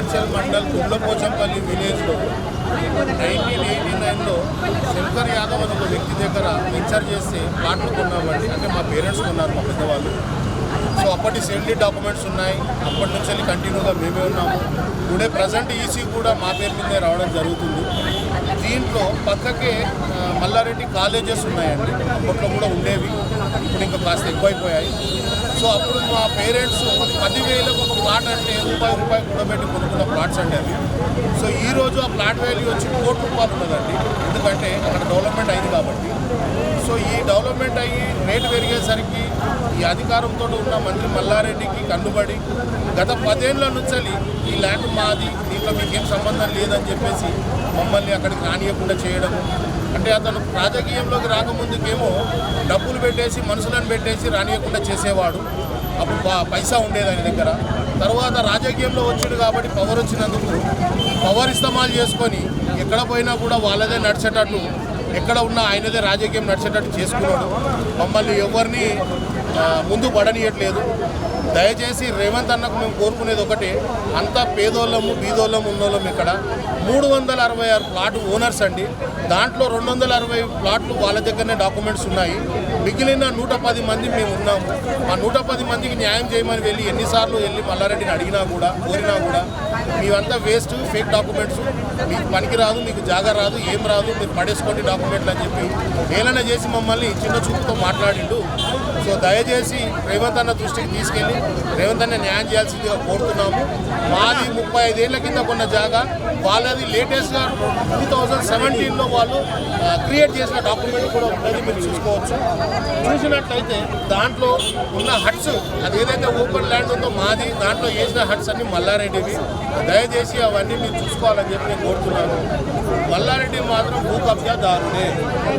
మేడ్చల్ మండల్ గుడ్లపోచంపల్లి విలేజ్లో nineteen eighty నైన్లో శంకర్ యాదవ్ అని ఒక వ్యక్తి దగ్గర వెంచర్ చేసి ప్లాట్లు కొన్నామండి. అంటే మా పేరెంట్స్ కొన్నారు మా పెద్దవాళ్ళు. సో అప్పటి సేఫ్టీ డాక్యుమెంట్స్ ఉన్నాయి. అప్పటి నుంచి వెళ్ళి కంటిన్యూగా మేమే ఉన్నాము. టుడే ప్రజెంట్ ఈసీ కూడా మా పేరు మీదే రావడం జరుగుతుంది. దీంట్లో పక్కకే మల్లారెడ్డి కాలేజెస్ ఉన్నాయండి. అప్పట్లో కూడా ఉండేవి. ఇప్పుడు ఇంకా కాస్త ఎక్కువైపోయాయి. సో అప్పుడు మా పేరెంట్స్ పదివేలకు ఒక ప్లాట్ అంటే రూపాయి రూపాయి కూడబెట్టి కొనుక్కున్న ప్లాట్స్ అండి అవి. సో ఈ రోజు ఆ ప్లాట్ వాల్యూ వచ్చి కోటి రూపాయలు ఉన్నదండి. ఎందుకంటే అక్కడ డెవలప్మెంట్ అయింది కాబట్టి. సో ఈ డెవలప్మెంట్ అయ్యి రేటు పెరిగేసరికి ఈ అధికారంతో ఉన్న మంత్రి మల్లారెడ్డికి కన్నుబడి గత పదేళ్ళ నుంచి ఈ ల్యాండ్ మాది దీంట్లో మీకేం సంబంధం లేదని చెప్పేసి మమ్మల్ని అక్కడికి రానియకుండా చేయడం. అంటే అతను రాజకీయంలోకి రాకముందుకేమో డబ్బులు పెట్టేసి మనుషులను పెట్టేసి రానియకుండా చేసేవాడు. అప్పుడు పైసా ఉండేది ఆయన దగ్గర. తర్వాత రాజకీయంలో వచ్చిండు కాబట్టి పవర్ వచ్చినందుకు పవర్ ఇస్తమాలు చేసుకొని ఎక్కడ పోయినా కూడా వాళ్ళదే నడిచేటట్టు ఎక్కడ ఉన్నా ఆయనదే రాజకీయం నడిచేటట్టు చేసుకున్నాడు. మమ్మల్ని ఎవరిని ముందు పడనీయట్లేదు. దయచేసి రేవంత్ అన్నకు మేము కోరుకునేది ఒకటే అంతా పేదోళ్ళము బీదోళ్ళము ఉన్నోళ్ళం ఇక్కడ. మూడు వందల అరవై ఆరు ప్లాట్ ఓనర్స్ అండి. దాంట్లో రెండు వందల అరవై ప్లాట్లు వాళ్ళ దగ్గరనే డాక్యుమెంట్స్ ఉన్నాయి. మిగిలిన నూట పది మంది మేము ఉన్నాము. ఆ నూట పది మందికి న్యాయం చేయమని వెళ్ళి ఎన్నిసార్లు వెళ్ళి మల్లారెడ్డిని అడిగినా కూడా కోరినా కూడా మీవంతా వేస్ట్ ఫేక్ డాక్యుమెంట్స్ మీకు పనికి రాదు మీకు జాగా రాదు ఏం రాదు మీరు పడేసుకోండి డాక్యుమెంట్లు అని చెప్పి ఏలన చేసి మమ్మల్ని చిన్న చూపుతో మాట్లాడిండు. సో దయచేసి రేవంత్ అన్న దృష్టికి తీసుకెళ్ళి రేవంత్ అన్న న్యాయం చేయాల్సిందిగా కోరుతున్నాము. మాది ముప్పై ఐదేళ్ళ కింద కొన్న జాగా. వాళ్ళది లేటెస్ట్గా టూ థౌజండ్ సెవెంటీన్లో వాళ్ళు క్రియేట్ చేసిన డాక్యుమెంట్ కూడా ఉన్నది మీరు చూసుకోవచ్చు. చూసినట్లయితే దాంట్లో ఉన్న హట్స్ అది ఏదైతే ఓపెన్ ల్యాండ్ ఉందో మాది దాంట్లో వేసిన హట్స్ అన్ని మల్లారెడ్డివి. దయచేసి అవన్నీ మీరు చూసుకోవాలని చెప్పి నేను కోరుతున్నాను. మల్లారెడ్డి మాత్రం భూ కబ్జాదారుడే